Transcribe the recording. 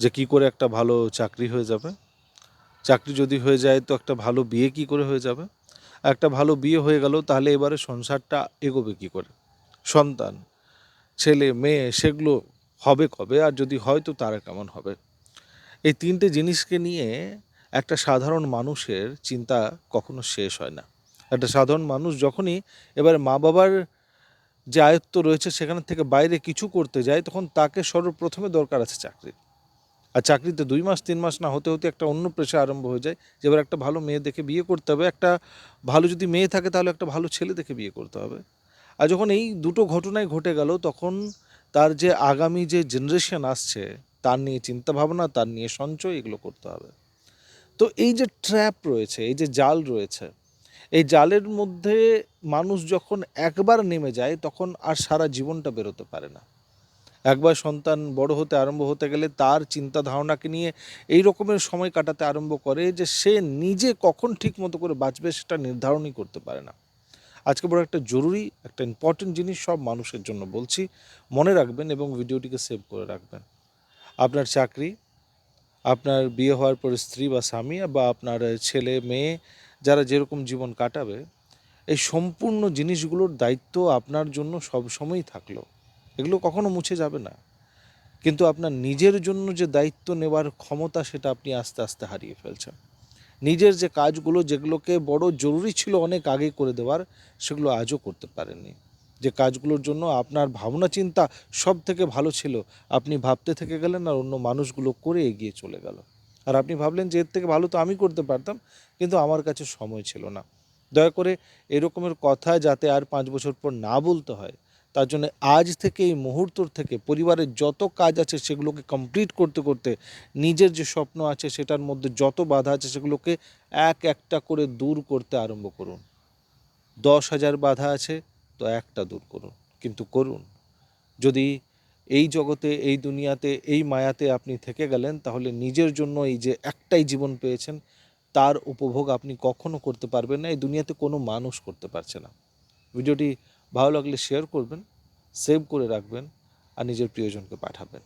যে কি করে একটা ভালো চাকরি হয়ে যাবে? চাকরি যদি হয়ে যায় তো একটা ভালো বিয়ে কি করে হয়ে যাবে? একটা ভালো বিয়ে হয়ে গেল তাহলে এবারে সংসারটা এগোবে কি করে? সন্তান, ছেলে, মেয়ে, সেগুলো হবে কবে? আর যদি হয় তো তারা কেমন হবে? এই তিনটে জিনিসকে নিয়ে একটা সাধারণ মানুষের চিন্তা কখনো শেষ হয় না। একটা সাধারণ মানুষ যখনই এবার মা বাবার যে আয়ত্ত রয়েছে সেখান থেকে বাইরে কিছু করতে যায়, তখন তাকে সর্বপ্রথমে দরকার আছে চাকরি আর চাকরিতে দুই মাস, তিন মাস না হতে হতে একটা অন্য পেশা আরম্ভ হয়ে যায় যে এবার একটা ভালো মেয়ে দেখে বিয়ে করতে হবে, একটা ভালো যদি মেয়ে থাকে তাহলে একটা ভালো ছেলে দেখে বিয়ে করতে হবে। আর যখন এই দুটো ঘটনাই ঘটে গেল, তখন তার যে আগামী যে জেনারেশন আসছে, তার নিয়ে চিন্তা ভাবনা তার নিয়ে সঞ্চয়, এগুলো করতে হবে। তো এই যে ট্র্যাপ রয়েছে, এই যে জাল রয়েছে, এই জালের মধ্যে মানুষ যখন একবার নেমে যায়, তখন আর সারা জীবনটা বেরোতে পারে না। একবার সন্তান বড় হতে আরম্ভ হতে গেলে তার চিন্তা ধারণাকে নিয়ে এই রকমের সময় কাটাতে আরম্ভ করে যে সে নিজে কখন ঠিক মতো করে বাঁচবে সেটা নির্ধারণই করতে পারে না। আজকে বড় একটা জরুরি, একটা ইম্পর্টেন্ট জিনিস সব মানুষের জন্য বলছি, মনে রাখবেন এবং ভিডিওটিকে সেভ করে রাখবেন। আপনার চাকরি, আপনার বিয়ে হওয়ার পর স্ত্রী বা স্বামী বা আপনার ছেলে, মেয়ে, যারা যেরকম জীবন কাটাবে, এই সম্পূর্ণ জিনিসগুলোর দায়িত্ব আপনার জন্য সব সময়ই থাকল। এগুলো কখনো মুছে যাবে না। কিন্তু আপনার নিজের জন্য যে দায়িত্ব নেওয়ার ক্ষমতা সেটা আপনি আস্তে আস্তে হারিয়ে ফেলছেন। নিজের যে কাজগুলো যেগুলোকে বড় জরুরি ছিল অনেক আগে করে দেওয়ার, সেগুলো আজও করতে পারেননি। যে কাজগুলোর জন্য আপনার ভাবনা চিন্তা সব থেকে ভালো ছিল, আপনি ভাবতে থেকে গেলেন আর অন্য মানুষগুলো করে এগিয়ে চলে গেল। আর আপনি ভাবলেন যে এর থেকে ভালো তো আমি করতে পারতাম, কিন্তু আমার কাছে সময় ছিল না। দয়া করে এরকমের কথা যাতে আর পাঁচ বছর পর না বলতে হয় তার জন্য আজ থেকে এই মুহূর্তর থেকে পরিবারের যত কাজ আছে সেগুলোকে কমপ্লিট করতে করতে নিজের যে স্বপ্ন আছে সেটার মধ্যে যত বাধা আছে সেগুলোকে এক একটা করে দূর করতে আরম্ভ করুন। দশ হাজার বাধা আছে তো একটা দূর করুন। কিন্তু করুন। যদি এই জগতে, এই দুনিয়াতে, এই মায়াতে আপনি থেকে গেলেন, তাহলে নিজের জন্য এই যে একটাই জীবন পেয়েছেন, তার উপভোগ আপনি কখনো করতে পারবেন না। এই দুনিয়াতে কোনো মানুষ করতে পারছে না। ভিডিওটি ভালো লাগলে শেয়ার করবেন সেভ করে রাখবেন আর নিজের প্রিয়জনকে পাঠাবেন।